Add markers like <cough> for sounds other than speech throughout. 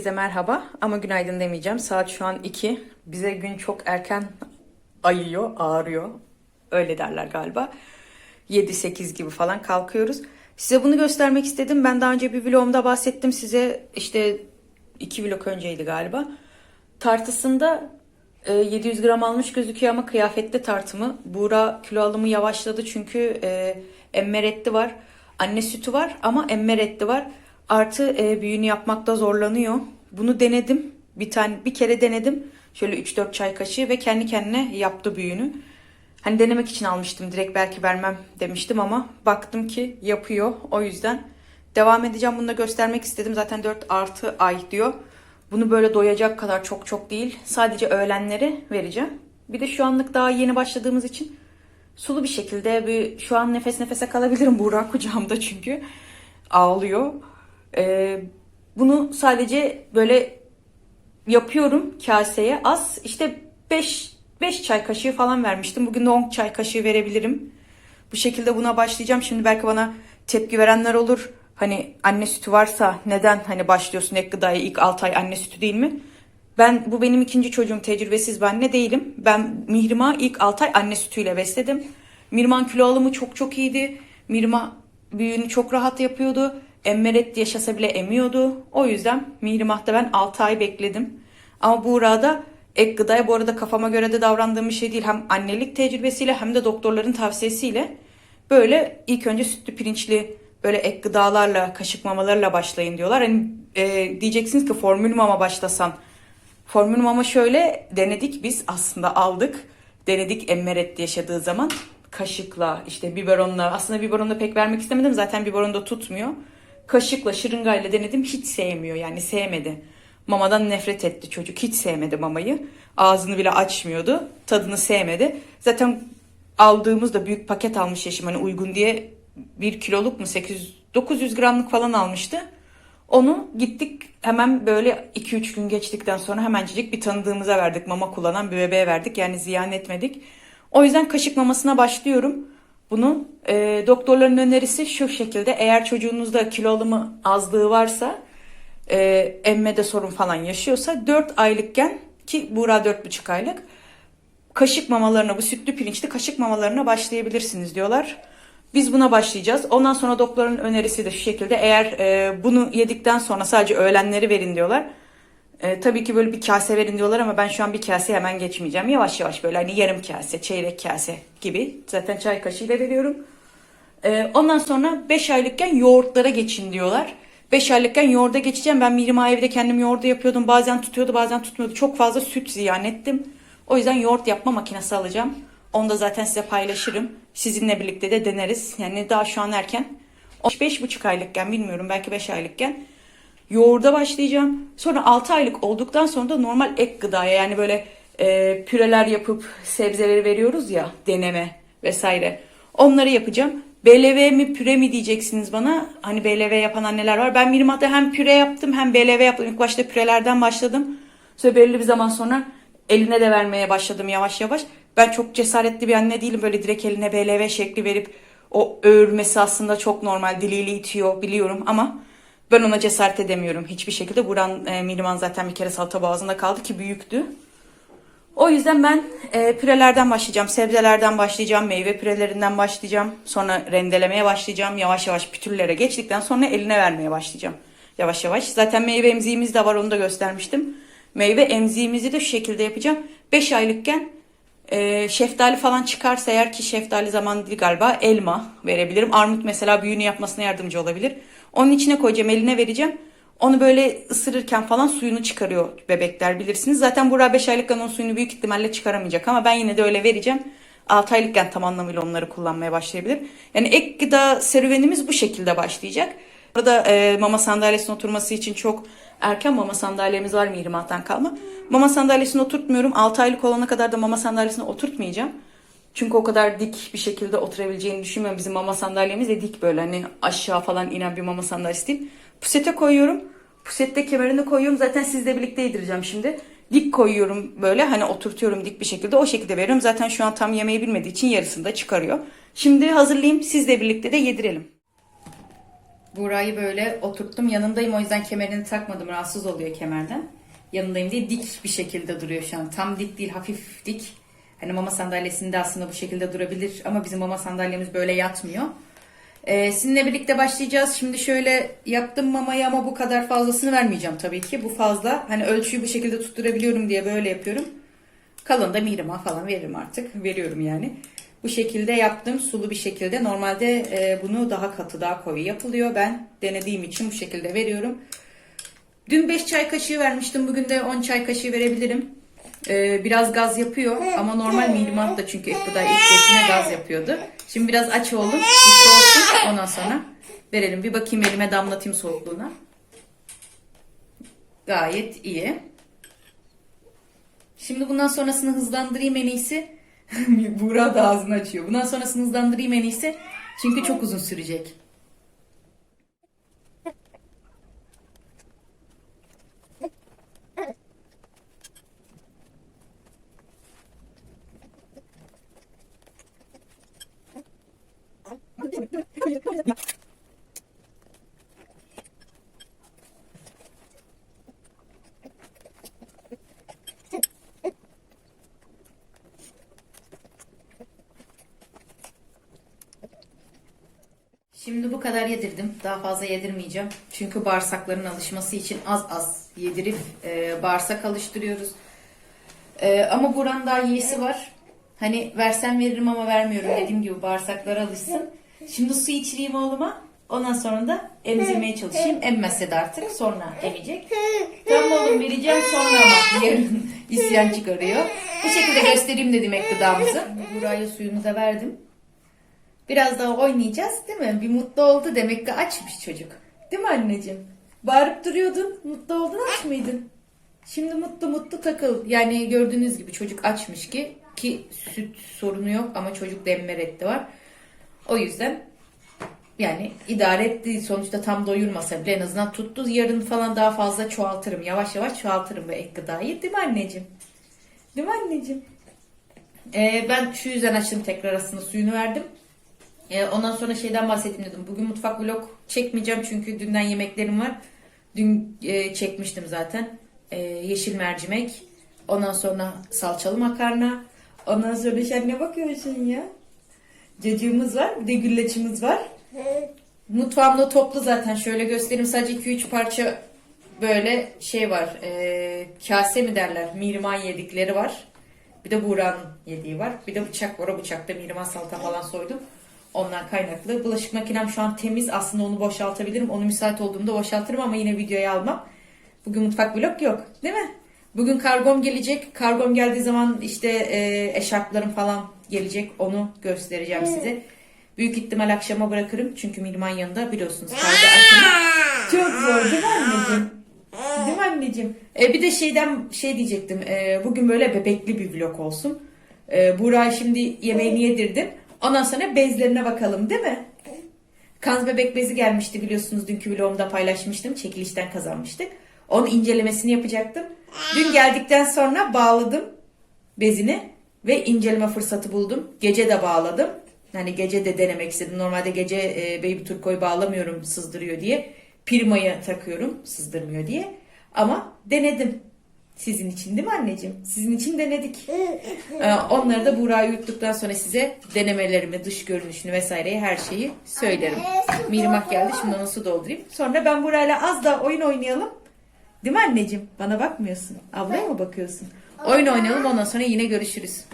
Herkese merhaba ama günaydın demeyeceğim. Saat şu an 2. Bize gün çok erken ayıyor, ağrıyor. Öyle derler galiba. 7-8 gibi falan kalkıyoruz. Size bunu göstermek istedim. Ben daha önce bir vlogumda bahsettim size. İşte 2 vlog önceydi galiba. Tartısında e, 700 gram almış gözüküyor ama kıyafette tartımı. Buğra kilo alımı yavaşladı çünkü e, emme reddi var. Anne sütü var ama emme reddi var. Artı e, büyüğünü yapmakta zorlanıyor. Bunu denedim. Bir tane bir kere denedim. Şöyle 3-4 çay kaşığı ve kendi kendine yaptı büyüğünü. Hani denemek için almıştım. Direkt belki vermem demiştim ama baktım ki yapıyor. O yüzden devam edeceğim. Bunu da göstermek istedim. Zaten 4 artı ay diyor. Bunu böyle doyacak kadar çok çok değil. Sadece öğlenleri vereceğim. Bir de şu anlık daha yeni başladığımız için sulu bir şekilde bir şu an nefes nefese kalabilirim. <laughs> Buğra kucağımda çünkü ağlıyor. Ee, bunu sadece böyle yapıyorum kaseye az işte 5 5 çay kaşığı falan vermiştim. Bugün de 10 çay kaşığı verebilirim. Bu şekilde buna başlayacağım. Şimdi belki bana tepki verenler olur. Hani anne sütü varsa neden hani başlıyorsun ek gıdaya ilk 6 ay anne sütü değil mi? Ben bu benim ikinci çocuğum tecrübesiz bir anne değilim. Ben Mihrim'a ilk 6 ay anne sütüyle besledim. Mirman kilo alımı çok çok iyiydi. Mirma büyüğünü çok rahat yapıyordu. Emmeret yaşasa bile emiyordu. O yüzden Mihrimah'ta ben 6 ay bekledim. Ama Buğra'da ek gıdaya bu arada kafama göre de davrandığım bir şey değil. Hem annelik tecrübesiyle hem de doktorların tavsiyesiyle böyle ilk önce sütlü pirinçli böyle ek gıdalarla kaşık mamalarla başlayın diyorlar. Hani e, diyeceksiniz ki formül mama başlasan. Formül mama şöyle denedik biz aslında aldık. Denedik emmeret yaşadığı zaman kaşıkla işte biberonla aslında biberonla pek vermek istemedim zaten biberonda tutmuyor. Kaşıkla şırıngayla denedim hiç sevmiyor yani sevmedi. Mamadan nefret etti çocuk hiç sevmedi mamayı. Ağzını bile açmıyordu tadını sevmedi. Zaten aldığımızda büyük paket almış eşim hani uygun diye bir kiloluk mu 800 900 gramlık falan almıştı. Onu gittik hemen böyle 2-3 gün geçtikten sonra hemencecik bir tanıdığımıza verdik. Mama kullanan bir bebeğe verdik. Yani ziyan etmedik. O yüzden kaşık mamasına başlıyorum. Bunu e, doktorların önerisi şu şekilde. Eğer çocuğunuzda kilo alımı azlığı varsa e, emmede sorun falan yaşıyorsa 4 aylıkken ki Buğra 4,5 aylık kaşık mamalarına bu sütlü pirinçli kaşık mamalarına başlayabilirsiniz diyorlar. Biz buna başlayacağız. Ondan sonra doktorun önerisi de şu şekilde. Eğer e, bunu yedikten sonra sadece öğlenleri verin diyorlar. E, tabii ki böyle bir kase verin diyorlar ama ben şu an bir kase hemen geçmeyeceğim. Yavaş yavaş böyle hani yarım kase, çeyrek kase gibi. Zaten çay kaşığıyla veriyorum. E, ondan sonra 5 aylıkken yoğurtlara geçin diyorlar. 5 aylıkken yoğurda geçeceğim. Ben Mirima evde kendim yoğurdu yapıyordum. Bazen tutuyordu bazen tutmuyordu. Çok fazla süt ziyan ettim. O yüzden yoğurt yapma makinesi alacağım. Onu da zaten size paylaşırım. Sizinle birlikte de deneriz. Yani daha şu an erken. 5,5 aylıkken bilmiyorum belki 5 aylıkken yoğurda başlayacağım. Sonra 6 aylık olduktan sonra da normal ek gıdaya yani böyle e, püreler yapıp sebzeleri veriyoruz ya deneme vesaire. Onları yapacağım. BLV mi püre mi diyeceksiniz bana. Hani BLV yapan anneler var. Ben Mirimat'ta hem püre yaptım hem BLV yaptım. İlk başta pürelerden başladım. Sonra belli bir zaman sonra eline de vermeye başladım yavaş yavaş. Ben çok cesaretli bir anne değilim. Böyle direkt eline BLV şekli verip o öğürmesi aslında çok normal. Diliyle itiyor biliyorum ama ben ona cesaret edemiyorum hiçbir şekilde. Buran e, Miniman zaten bir kere salata boğazında kaldı ki büyüktü. O yüzden ben e, pürelerden başlayacağım, sebzelerden başlayacağım, meyve pürelerinden başlayacağım. Sonra rendelemeye başlayacağım. Yavaş yavaş pütürlere geçtikten sonra eline vermeye başlayacağım. Yavaş yavaş. Zaten meyve emziğimiz de var onu da göstermiştim. Meyve emziğimizi de şu şekilde yapacağım. 5 aylıkken e, şeftali falan çıkarsa eğer ki şeftali zaman değil galiba elma verebilirim. Armut mesela büyüğünü yapmasına yardımcı olabilir. Onun içine koyacağım eline vereceğim. Onu böyle ısırırken falan suyunu çıkarıyor bebekler bilirsiniz. Zaten Burak 5 aylıkken onun suyunu büyük ihtimalle çıkaramayacak ama ben yine de öyle vereceğim. 6 aylıkken tam anlamıyla onları kullanmaya başlayabilir. Yani ek gıda serüvenimiz bu şekilde başlayacak. Burada e, mama sandalyesine oturması için çok erken mama sandalyemiz var Mihrimah'tan kalma. Mama sandalyesine oturtmuyorum. 6 aylık olana kadar da mama sandalyesine oturtmayacağım. Çünkü o kadar dik bir şekilde oturabileceğini düşünmüyorum. Bizim mama sandalyemiz de dik böyle hani aşağı falan inen bir mama sandalyesi değil. Pusete koyuyorum. Pusette kemerini koyuyorum. Zaten sizle birlikte yedireceğim şimdi. Dik koyuyorum böyle hani oturtuyorum dik bir şekilde. O şekilde veriyorum. Zaten şu an tam yemeği bilmediği için yarısını da çıkarıyor. Şimdi hazırlayayım. Sizle birlikte de yedirelim. Burayı böyle oturttum. Yanındayım o yüzden kemerini takmadım. Rahatsız oluyor kemerden. Yanındayım diye dik bir şekilde duruyor şu an. Tam dik değil hafif dik. Hani mama sandalyesinde aslında bu şekilde durabilir. Ama bizim mama sandalyemiz böyle yatmıyor. Ee, sizinle birlikte başlayacağız. Şimdi şöyle yaptım mamayı ama bu kadar fazlasını vermeyeceğim tabii ki. Bu fazla. Hani ölçüyü bu şekilde tutturabiliyorum diye böyle yapıyorum. Kalanı da Mihrim'a falan veririm artık. Veriyorum yani. Bu şekilde yaptım sulu bir şekilde. Normalde e, bunu daha katı daha koyu yapılıyor. Ben denediğim için bu şekilde veriyorum. Dün 5 çay kaşığı vermiştim. Bugün de 10 çay kaşığı verebilirim. E, biraz gaz yapıyor ama normal Mihrim'a da çünkü gıda ilk geçine gaz yapıyordu. Şimdi biraz aç oldum. Bu soğusun ondan sonra verelim. Bir bakayım elime damlatayım soğukluğuna. Gayet iyi. Şimdi bundan sonrasını hızlandırayım en iyisi. <laughs> Buğra da ağzını açıyor. Bundan sonrasını hızlandırayım en iyisi. Çünkü çok uzun sürecek. Şimdi bu kadar yedirdim. Daha fazla yedirmeyeceğim. Çünkü bağırsakların alışması için az az yedirip e, bağırsak alıştırıyoruz. E, ama buranın daha iyisi var. Hani versem veririm ama vermiyorum dediğim gibi bağırsaklara alışsın. Şimdi su içireyim oğluma. Ondan sonra da emzirmeye çalışayım. Emmezse de artık sonra emecek. Tamam oğlum vereceğim sonra ama yarın isyan çıkarıyor. Bu şekilde göstereyim dedim ek gıdamızı. Buraya suyunu da verdim. Biraz daha oynayacağız değil mi? Bir mutlu oldu demek ki açmış çocuk. Değil mi anneciğim? Bağırıp duruyordun. Mutlu oldun aç mıydın? Şimdi mutlu mutlu takıl. Yani gördüğünüz gibi çocuk açmış ki ki süt sorunu yok ama çocuk demme reddi var. O yüzden yani idare etti. Sonuçta tam doyurmasa bile en azından tuttu. Yarın falan daha fazla çoğaltırım. Yavaş yavaş çoğaltırım bu ek gıdayı. Değil mi anneciğim? Değil mi anneciğim? Ee, ben şu yüzden açtım tekrar aslında suyunu verdim. Ee, ondan sonra şeyden bahsettim dedim. Bugün mutfak vlog çekmeyeceğim çünkü dünden yemeklerim var. Dün e, çekmiştim zaten. Ee, yeşil mercimek. Ondan sonra salçalı makarna. Ondan sonra sen ne bakıyorsun ya? Cacığımız var. Bir de güllaçımız var. Mutfağımda toplu zaten. Şöyle göstereyim. Sadece 2-3 parça böyle şey var. E, kase mi derler? Mirman yedikleri var. Bir de Buğra'nın yediği var. Bir de bıçak var. O bıçakta Mirman salata falan soydum. Ondan kaynaklı. Bulaşık makinem şu an temiz. Aslında onu boşaltabilirim. Onu müsait olduğumda boşaltırım ama yine videoya almam. Bugün mutfak vlog yok. Değil mi? Bugün kargom gelecek. Kargom geldiği zaman işte e, eşarplarım falan gelecek. Onu göstereceğim size. Büyük ihtimal akşama bırakırım. Çünkü Mirman yanında biliyorsunuz kargo. Çok zor değil mi anneciğim? Değil mi anneciğim? E, bir de şeyden şey diyecektim. E, bugün böyle bebekli bir vlog olsun. E, Buğra'ya şimdi yemeğini yedirdim. Ondan sonra bezlerine bakalım değil mi? Kaz bebek bezi gelmişti biliyorsunuz dünkü vlogumda paylaşmıştım. Çekilişten kazanmıştık. Onun incelemesini yapacaktım. Dün geldikten sonra bağladım bezini ve inceleme fırsatı buldum. Gece de bağladım. Hani gece de denemek istedim. Normalde gece e, Baby Turko'yu bağlamıyorum sızdırıyor diye. Pirma'yı takıyorum sızdırmıyor diye. Ama denedim. Sizin için değil mi anneciğim? Sizin için denedik. Ee, Onları da Buğra'yı yuttuktan sonra size denemelerimi, dış görünüşünü vesaireyi her şeyi söylerim. Mirmak geldi şimdi ona su doldurayım. Sonra ben Buğra'yla az daha oyun oynayalım. Değil mi anneciğim? Bana bakmıyorsun. Ablaya mı bakıyorsun? Oyun oynayalım ondan sonra yine görüşürüz.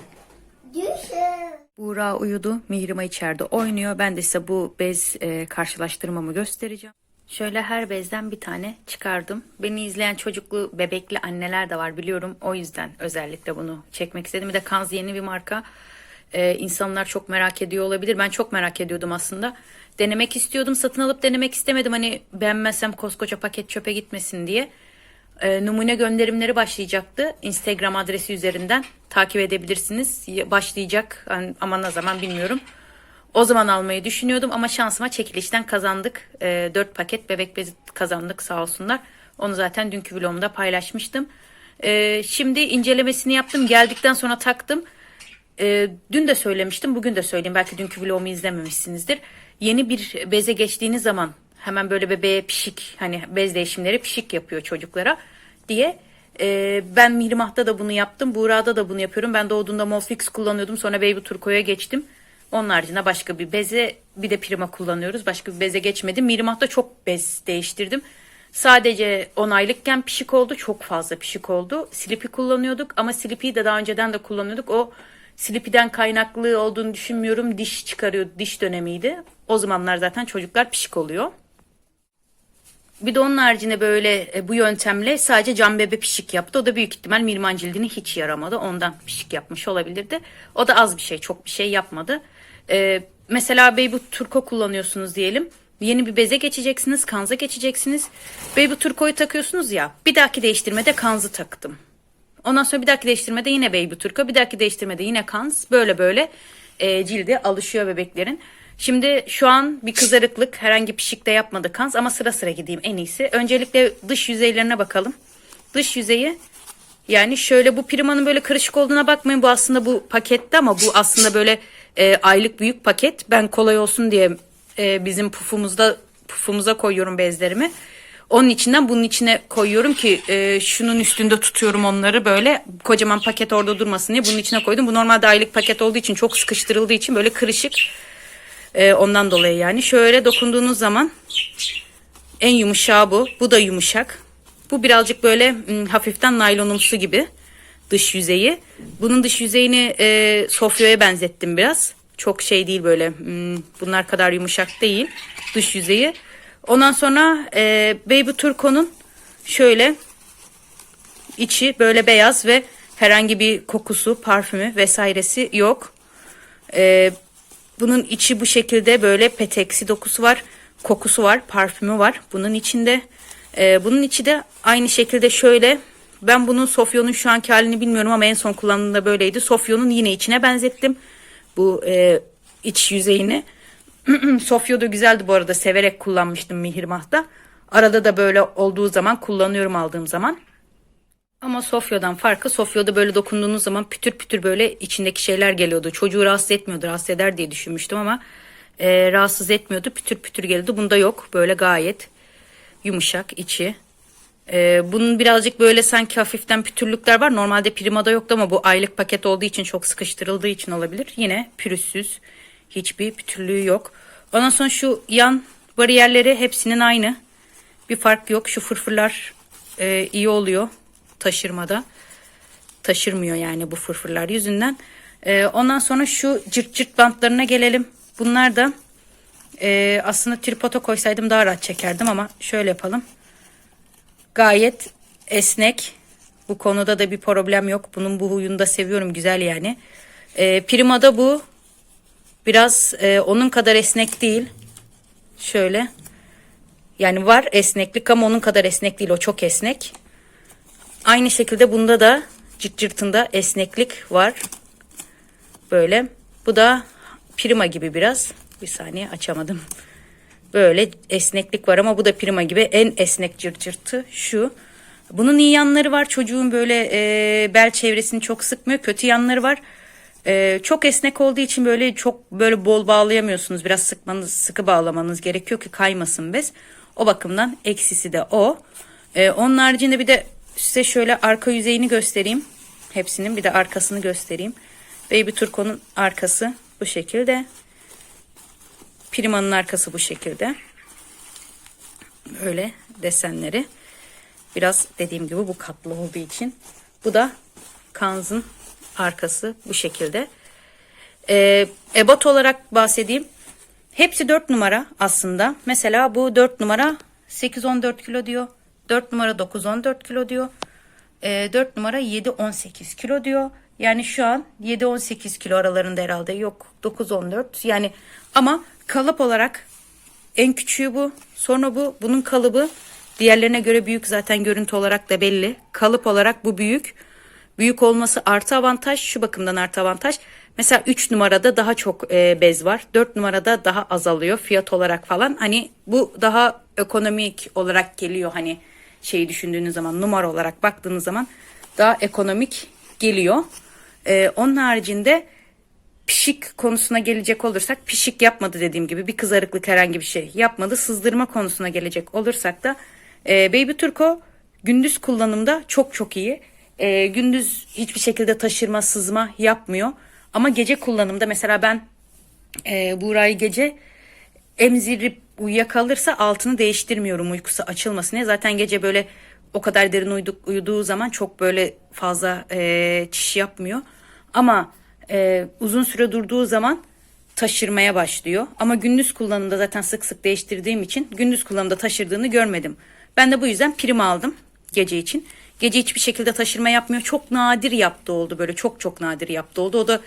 Buğra uyudu. Mihrima içeride oynuyor. Ben de size bu bez e, karşılaştırmamı göstereceğim. Şöyle her bezden bir tane çıkardım. Beni izleyen çocuklu, bebekli anneler de var biliyorum. O yüzden özellikle bunu çekmek istedim. Bir de Kanz yeni bir marka. E, insanlar çok merak ediyor olabilir. Ben çok merak ediyordum aslında. Denemek istiyordum. Satın alıp denemek istemedim. Hani beğenmezsem koskoca paket çöpe gitmesin diye e, numune gönderimleri başlayacaktı. Instagram adresi üzerinden takip edebilirsiniz. Ya- Başlayacak Hani ama ne zaman bilmiyorum. O zaman almayı düşünüyordum ama şansıma çekilişten kazandık. E, 4 paket bebek bezi kazandık sağ olsunlar. Onu zaten dünkü vlogumda paylaşmıştım. E, şimdi incelemesini yaptım. Geldikten sonra taktım. E, dün de söylemiştim, bugün de söyleyeyim. Belki dünkü vlogumu izlememişsinizdir. Yeni bir beze geçtiğiniz zaman Hemen böyle bebeğe pişik hani bez değişimleri pişik yapıyor çocuklara diye. Ee, ben Mihrimah'ta da bunu yaptım. Buğra'da da bunu yapıyorum. Ben doğduğunda Molfix kullanıyordum. Sonra Baby Turco'ya geçtim. Onun haricinde başka bir beze bir de Prima kullanıyoruz. Başka bir beze geçmedim. Mihrimah'ta çok bez değiştirdim. Sadece 10 aylıkken pişik oldu. Çok fazla pişik oldu. Sleepy kullanıyorduk ama Sleepy'yi de daha önceden de kullanıyorduk. O Sleepy'den kaynaklı olduğunu düşünmüyorum. Diş çıkarıyor. Diş dönemiydi. O zamanlar zaten çocuklar pişik oluyor. Bir de onun haricinde böyle e, bu yöntemle sadece cam bebe pişik yaptı. O da büyük ihtimal Mirman cildine hiç yaramadı. Ondan pişik yapmış olabilirdi. O da az bir şey, çok bir şey yapmadı. Ee, mesela Baby Turco kullanıyorsunuz diyelim. Yeni bir beze geçeceksiniz, kanza geçeceksiniz. Baby Turco'yu takıyorsunuz ya. Bir dahaki değiştirmede kanzı taktım. Ondan sonra bir dahaki değiştirmede yine Baby Turco, bir dahaki değiştirmede yine Kans. Böyle böyle e, cildi alışıyor bebeklerin. Şimdi şu an bir kızarıklık herhangi pişik de yapmadı Kans ama sıra sıra gideyim en iyisi. Öncelikle dış yüzeylerine bakalım. Dış yüzeyi yani şöyle bu primanın böyle karışık olduğuna bakmayın. Bu aslında bu pakette ama bu aslında böyle e, aylık büyük paket. Ben kolay olsun diye e, bizim pufumuzda pufumuza koyuyorum bezlerimi. Onun içinden bunun içine koyuyorum ki e, şunun üstünde tutuyorum onları böyle kocaman paket orada durmasın diye bunun içine koydum. Bu normalde aylık paket olduğu için çok sıkıştırıldığı için böyle kırışık. E, ondan dolayı yani şöyle dokunduğunuz zaman en yumuşağı bu. Bu da yumuşak. Bu birazcık böyle hmm, hafiften naylonumsu gibi dış yüzeyi. Bunun dış yüzeyini e, Sofya'ya benzettim biraz. Çok şey değil böyle bunlar kadar yumuşak değil dış yüzeyi. Ondan sonra e, Baby Turco'nun şöyle içi böyle beyaz ve herhangi bir kokusu, parfümü vesairesi yok. E, bunun içi bu şekilde böyle peteksi dokusu var, kokusu var, parfümü var. Bunun içinde e, bunun içi de aynı şekilde şöyle. Ben bunun Sofya'nın şu anki halini bilmiyorum ama en son kullandığımda böyleydi. Sofya'nın yine içine benzettim bu e, iç yüzeyini. <clears throat> Sofya da güzeldi bu arada. Severek kullanmıştım Mihrimah'ta. Arada da böyle olduğu zaman kullanıyorum aldığım zaman. Ama Sofya'dan farkı Sofya'da böyle dokunduğunuz zaman pütür pütür böyle içindeki şeyler geliyordu. Çocuğu rahatsız etmiyordu. Rahatsız eder diye düşünmüştüm ama e, rahatsız etmiyordu. Pütür pütür geliyordu. Bunda yok. Böyle gayet yumuşak içi. E, bunun birazcık böyle sanki hafiften pütürlükler var. Normalde Prima'da yoktu ama bu aylık paket olduğu için çok sıkıştırıldığı için olabilir. Yine pürüzsüz. Hiçbir pütürlüğü yok. Ondan sonra şu yan bariyerleri hepsinin aynı. Bir fark yok. Şu fırfırlar e, iyi oluyor taşırmada. Taşırmıyor yani bu fırfırlar yüzünden. E, ondan sonra şu cırt cırt bantlarına gelelim. Bunlar da e, aslında tripoda koysaydım daha rahat çekerdim ama şöyle yapalım. Gayet esnek. Bu konuda da bir problem yok. Bunun bu huyunu da seviyorum. Güzel yani. E, Prima'da bu Biraz e, onun kadar esnek değil. Şöyle. Yani var esneklik ama onun kadar esnek değil. O çok esnek. Aynı şekilde bunda da cırt cırtında esneklik var. Böyle. Bu da prima gibi biraz. Bir saniye açamadım. Böyle esneklik var ama bu da prima gibi en esnek cırt cırtı şu. Bunun iyi yanları var. Çocuğun böyle e, bel çevresini çok sıkmıyor. Kötü yanları var. Ee, çok esnek olduğu için böyle çok böyle bol bağlayamıyorsunuz. Biraz sıkmanız, sıkı bağlamanız gerekiyor ki kaymasın bez. O bakımdan eksisi de o. Ee, onun haricinde bir de size şöyle arka yüzeyini göstereyim. Hepsinin bir de arkasını göstereyim. Baby Turco'nun arkası bu şekilde. Prima'nın arkası bu şekilde. Böyle desenleri. Biraz dediğim gibi bu katlı olduğu için. Bu da Kanz'ın arkası bu şekilde. Ee, ebat olarak bahsedeyim. Hepsi 4 numara aslında. Mesela bu 4 numara 8-14 kilo diyor. 4 numara 9-14 kilo diyor. Ee, 4 numara 7-18 kilo diyor. Yani şu an 7-18 kilo aralarında herhalde yok 9-14 yani ama kalıp olarak en küçüğü bu sonra bu bunun kalıbı diğerlerine göre büyük zaten görüntü olarak da belli kalıp olarak bu büyük Büyük olması artı avantaj. Şu bakımdan artı avantaj. Mesela 3 numarada daha çok e, bez var. 4 numarada daha azalıyor fiyat olarak falan. Hani bu daha ekonomik olarak geliyor hani şeyi düşündüğünüz zaman numara olarak baktığınız zaman daha ekonomik geliyor. E, onun haricinde pişik konusuna gelecek olursak pişik yapmadı dediğim gibi bir kızarıklık herhangi bir şey yapmadı. Sızdırma konusuna gelecek olursak da e, Baby Turco gündüz kullanımda çok çok iyi. E, gündüz hiçbir şekilde taşırma sızma yapmıyor. Ama gece kullanımda mesela ben e, Buğra'yı gece emzirip uyuyakalırsa altını değiştirmiyorum uykusu açılmasın diye. Zaten gece böyle o kadar derin uyduk, uyuduğu zaman çok böyle fazla e, çiş yapmıyor. Ama e, uzun süre durduğu zaman taşırmaya başlıyor. Ama gündüz kullanımda zaten sık sık değiştirdiğim için gündüz kullanımda taşırdığını görmedim. Ben de bu yüzden prim aldım gece için. Gece hiçbir şekilde taşırma yapmıyor. Çok nadir yaptı oldu böyle çok çok nadir yaptı oldu. O da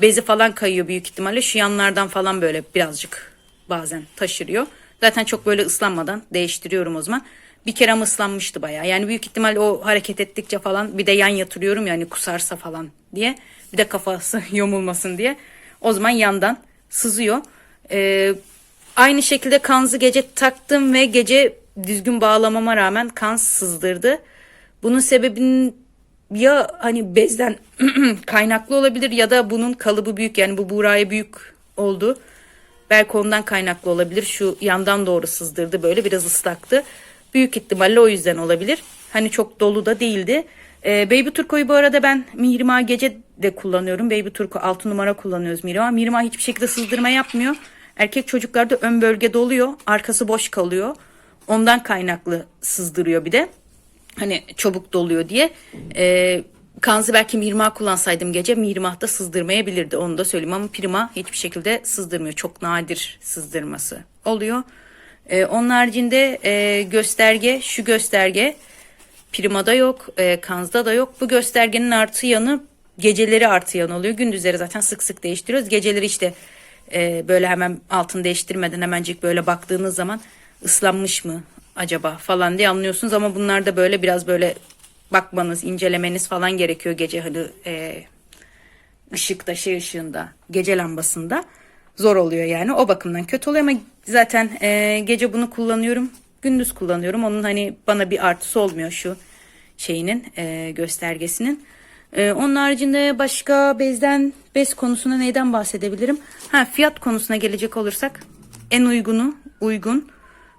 bezi falan kayıyor büyük ihtimalle. Şu yanlardan falan böyle birazcık bazen taşırıyor. Zaten çok böyle ıslanmadan değiştiriyorum o zaman. Bir kere ıslanmıştı bayağı. Yani büyük ihtimal o hareket ettikçe falan bir de yan yatırıyorum yani kusarsa falan diye. Bir de kafası <laughs> yomulmasın diye. O zaman yandan sızıyor. Ee, aynı şekilde kanzı gece taktım ve gece düzgün bağlamama rağmen kan sızdırdı. Bunun sebebinin ya hani bezden <clears throat> kaynaklı olabilir ya da bunun kalıbı büyük yani bu Buğra'ya büyük oldu. Belki ondan kaynaklı olabilir. Şu yandan doğru sızdırdı böyle biraz ıslaktı. Büyük ihtimalle o yüzden olabilir. Hani çok dolu da değildi. Ee, Baby Turco'yu bu arada ben Mihrimah gece de kullanıyorum. Baby Turco 6 numara kullanıyoruz Mihrimah. Mihrimah hiçbir şekilde sızdırma yapmıyor. Erkek çocuklarda ön bölge doluyor. Arkası boş kalıyor. Ondan kaynaklı sızdırıyor bir de. Hani çabuk doluyor diye. Ee, Kanzı belki Mirma kullansaydım gece Mirmah'ta sızdırmayabilirdi onu da söyleyeyim ama Prima hiçbir şekilde sızdırmıyor. Çok nadir sızdırması oluyor. Ee, onun haricinde e, gösterge şu gösterge Prima'da yok, e, Kanz'da da yok. Bu göstergenin artı yanı geceleri artı yanı oluyor. Gündüzleri zaten sık sık değiştiriyoruz. Geceleri işte e, böyle hemen altını değiştirmeden hemencik böyle baktığınız zaman ıslanmış mı acaba falan diye anlıyorsunuz. Ama bunlar da böyle biraz böyle bakmanız, incelemeniz falan gerekiyor gece hani e, ışıkta, şey ışığında, gece lambasında zor oluyor yani. O bakımdan kötü oluyor ama zaten e, gece bunu kullanıyorum. Gündüz kullanıyorum. Onun hani bana bir artısı olmuyor şu şeyinin e, göstergesinin. E, onun haricinde başka bezden bez konusunda neyden bahsedebilirim? Ha fiyat konusuna gelecek olursak en uygunu uygun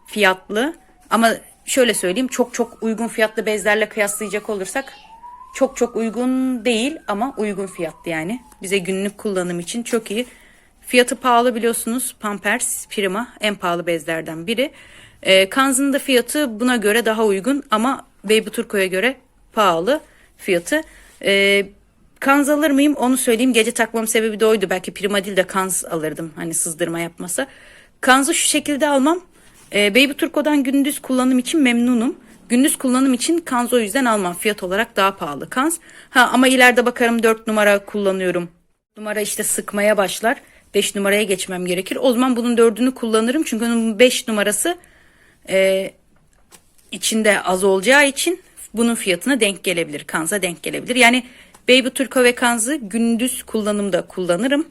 fiyatlı ama şöyle söyleyeyim çok çok uygun fiyatlı bezlerle kıyaslayacak olursak çok çok uygun değil ama uygun fiyatlı yani. Bize günlük kullanım için çok iyi. Fiyatı pahalı biliyorsunuz. Pampers, Prima en pahalı bezlerden biri. E, Kanz'ın da fiyatı buna göre daha uygun ama Baby Turco'ya göre pahalı fiyatı. E, Kanz alır mıyım onu söyleyeyim. Gece takmam sebebi de oydu. Belki Prima değil de Kanz alırdım. Hani sızdırma yapmasa. Kanz'ı şu şekilde almam. E, Baby Turco'dan gündüz kullanım için memnunum. Gündüz kullanım için Kanz o yüzden almam. Fiyat olarak daha pahalı Kanz. Ha ama ileride bakarım 4 numara kullanıyorum. Numara işte sıkmaya başlar. 5 numaraya geçmem gerekir. O zaman bunun 4'ünü kullanırım. Çünkü onun 5 numarası e, içinde az olacağı için bunun fiyatına denk gelebilir. Kanz'a denk gelebilir. Yani Baby Turco ve Kanz'ı gündüz kullanımda kullanırım.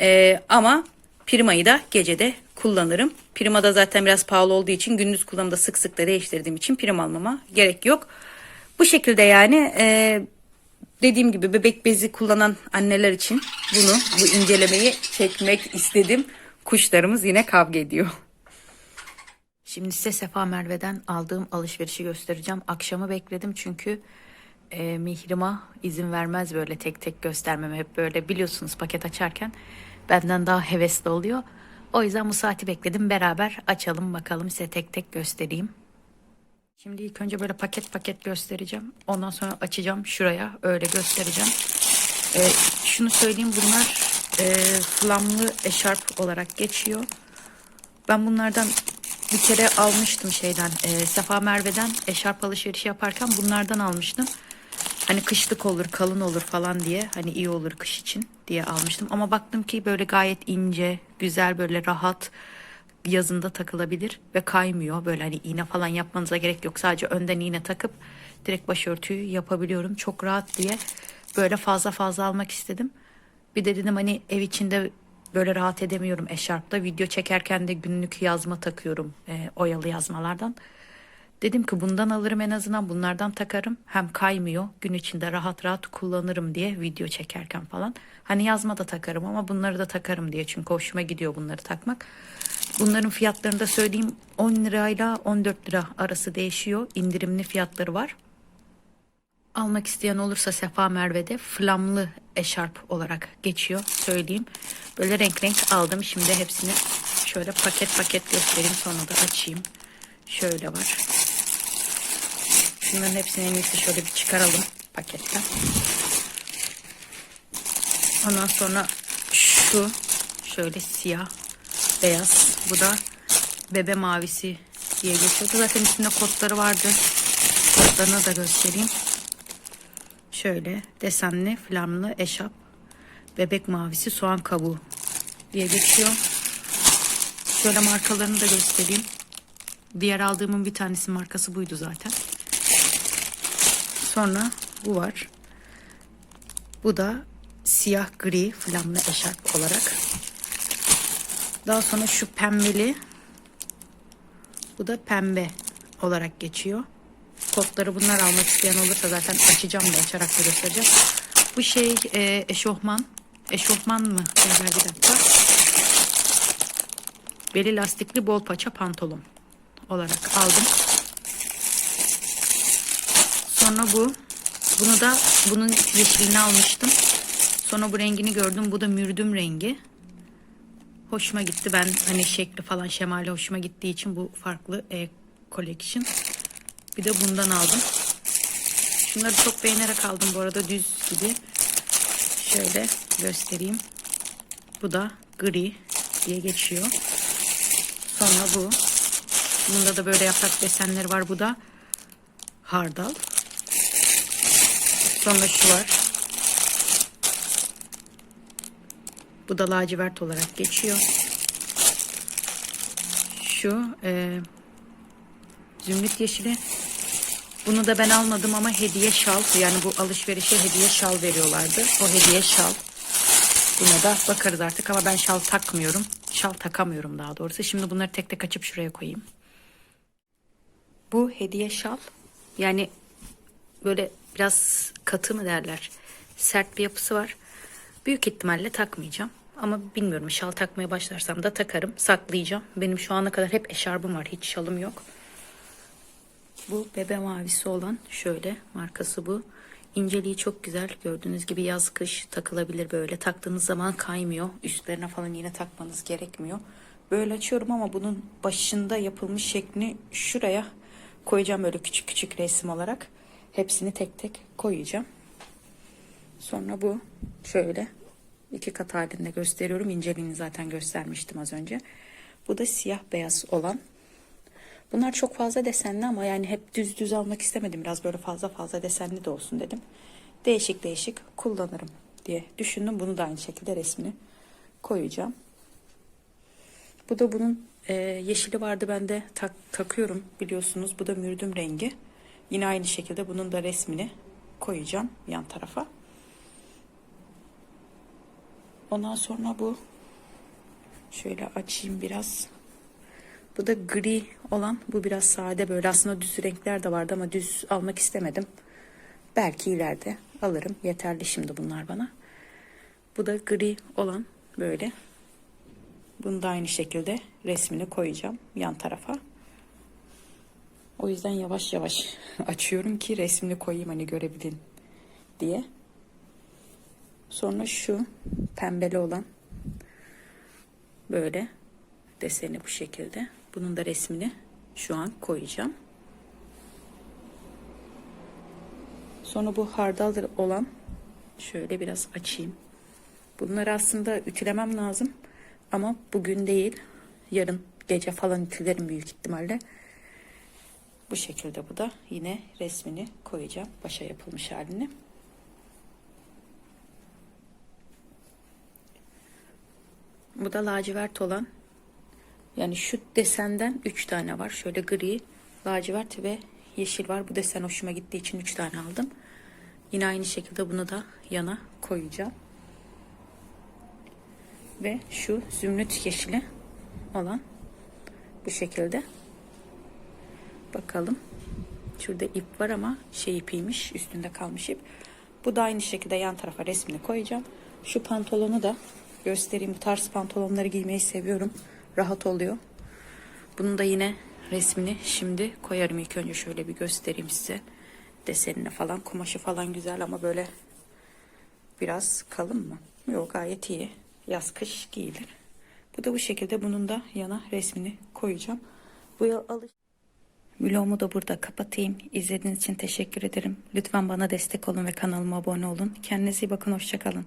E, ama Prima'yı da gecede kullanırım. Prima da zaten biraz pahalı olduğu için gündüz kullanımda sık sık da değiştirdiğim için prim almama gerek yok. Bu şekilde yani e, dediğim gibi bebek bezi kullanan anneler için bunu bu incelemeyi çekmek istedim. Kuşlarımız yine kavga ediyor. Şimdi size Sefa Merve'den aldığım alışverişi göstereceğim. Akşamı bekledim çünkü e, Mihrim'a izin vermez böyle tek tek göstermeme. Hep böyle biliyorsunuz paket açarken benden daha hevesli oluyor. O yüzden bu saati bekledim. Beraber açalım bakalım size tek tek göstereyim. Şimdi ilk önce böyle paket paket göstereceğim. Ondan sonra açacağım şuraya öyle göstereceğim. Ee, şunu söyleyeyim bunlar e, flamlı eşarp olarak geçiyor. Ben bunlardan bir kere almıştım şeyden e, Sefa Merve'den eşarp alışverişi yaparken bunlardan almıştım. Hani kışlık olur kalın olur falan diye hani iyi olur kış için diye almıştım. Ama baktım ki böyle gayet ince güzel böyle rahat yazında takılabilir ve kaymıyor. Böyle hani iğne falan yapmanıza gerek yok. Sadece önden iğne takıp direkt başörtüyü yapabiliyorum. Çok rahat diye böyle fazla fazla almak istedim. Bir de dedim hani ev içinde böyle rahat edemiyorum eşarpta. Video çekerken de günlük yazma takıyorum e, oyalı yazmalardan. Dedim ki bundan alırım en azından bunlardan takarım. Hem kaymıyor gün içinde rahat rahat kullanırım diye video çekerken falan. Hani yazma da takarım ama bunları da takarım diye çünkü hoşuma gidiyor bunları takmak. Bunların fiyatlarını da söyleyeyim 10 lirayla 14 lira arası değişiyor. İndirimli fiyatları var. Almak isteyen olursa Sefa Merve'de flamlı eşarp olarak geçiyor söyleyeyim. Böyle renk renk aldım. Şimdi hepsini şöyle paket paket göstereyim sonra da açayım. Şöyle var. Şunların hepsini en iyisi şöyle bir çıkaralım paketten. Ondan sonra şu şöyle siyah beyaz. Bu da bebe mavisi diye geçiyordu. Zaten üstünde kodları vardı. Kodlarını da göstereyim. Şöyle desenli flamlı eşap bebek mavisi soğan kabuğu diye geçiyor. Şöyle markalarını da göstereyim. Diğer aldığımın bir tanesi markası buydu zaten. Sonra bu var. Bu da siyah gri flamlı eşarp olarak. Daha sonra şu pembeli. Bu da pembe olarak geçiyor. Kodları bunlar almak isteyen olursa zaten açacağım da açarak da göstereceğim. Bu şey e, eşofman. Eşofman mı? Beyler bir dakika. Beli lastikli bol paça pantolon olarak aldım. Sonra bu. Bunu da bunun yeşilini almıştım. Sonra bu rengini gördüm. Bu da mürdüm rengi. Hoşuma gitti. Ben hani şekli falan şemali hoşuma gittiği için bu farklı e, collection. Bir de bundan aldım. Şunları çok beğenerek aldım bu arada düz gibi. Şöyle göstereyim. Bu da gri diye geçiyor. Sonra bu. Bunda da böyle yaprak desenleri var. Bu da hardal. Şu var. Bu da lacivert olarak geçiyor. Şu e, zümrüt yeşili. Bunu da ben almadım ama hediye şal. Yani bu alışverişe hediye şal veriyorlardı. O hediye şal. Buna da bakarız artık ama ben şal takmıyorum. Şal takamıyorum daha doğrusu. Şimdi bunları tek tek açıp şuraya koyayım. Bu hediye şal. Yani böyle biraz katı mı derler. Sert bir yapısı var. Büyük ihtimalle takmayacağım. Ama bilmiyorum şal takmaya başlarsam da takarım. Saklayacağım. Benim şu ana kadar hep eşarbım var. Hiç şalım yok. Bu bebe mavisi olan şöyle markası bu. İnceliği çok güzel. Gördüğünüz gibi yaz kış takılabilir böyle. Taktığınız zaman kaymıyor. Üstlerine falan yine takmanız gerekmiyor. Böyle açıyorum ama bunun başında yapılmış şeklini şuraya koyacağım böyle küçük küçük resim olarak. Hepsini tek tek koyacağım. Sonra bu şöyle iki kat halinde gösteriyorum. İnceliğini zaten göstermiştim az önce. Bu da siyah beyaz olan. Bunlar çok fazla desenli ama yani hep düz düz almak istemedim. Biraz böyle fazla fazla desenli de olsun dedim. Değişik değişik kullanırım diye düşündüm. Bunu da aynı şekilde resmini koyacağım. Bu da bunun e, yeşili vardı bende tak, takıyorum biliyorsunuz. Bu da mürdüm rengi. Yine aynı şekilde bunun da resmini koyacağım yan tarafa. Ondan sonra bu şöyle açayım biraz. Bu da gri olan. Bu biraz sade böyle. Aslında düz renkler de vardı ama düz almak istemedim. Belki ileride alırım. Yeterli şimdi bunlar bana. Bu da gri olan böyle. Bunu da aynı şekilde resmini koyacağım yan tarafa. O yüzden yavaş yavaş <laughs> açıyorum ki resmini koyayım hani görebilin diye. Sonra şu pembeli olan böyle deseni bu şekilde. Bunun da resmini şu an koyacağım. Sonra bu hardal olan şöyle biraz açayım. Bunları aslında ütülemem lazım. Ama bugün değil. Yarın gece falan ütülerim büyük ihtimalle. Bu şekilde bu da yine resmini koyacağım. Başa yapılmış halini. Bu da lacivert olan yani şu desenden 3 tane var. Şöyle gri, lacivert ve yeşil var. Bu desen hoşuma gittiği için 3 tane aldım. Yine aynı şekilde bunu da yana koyacağım. Ve şu zümrüt yeşili olan bu şekilde. Bakalım. Şurada ip var ama şey ipiymiş. Üstünde kalmış ip. Bu da aynı şekilde yan tarafa resmini koyacağım. Şu pantolonu da göstereyim. Bu tarz pantolonları giymeyi seviyorum. Rahat oluyor. Bunun da yine resmini şimdi koyarım. İlk önce şöyle bir göstereyim size. Desenini falan. Kumaşı falan güzel ama böyle biraz kalın mı? Yok gayet iyi. Yaz kış giyilir. Bu da bu şekilde bunun da yana resmini koyacağım. Bu alış Vlogumu da burada kapatayım. İzlediğiniz için teşekkür ederim. Lütfen bana destek olun ve kanalıma abone olun. Kendinize iyi bakın. Hoşçakalın.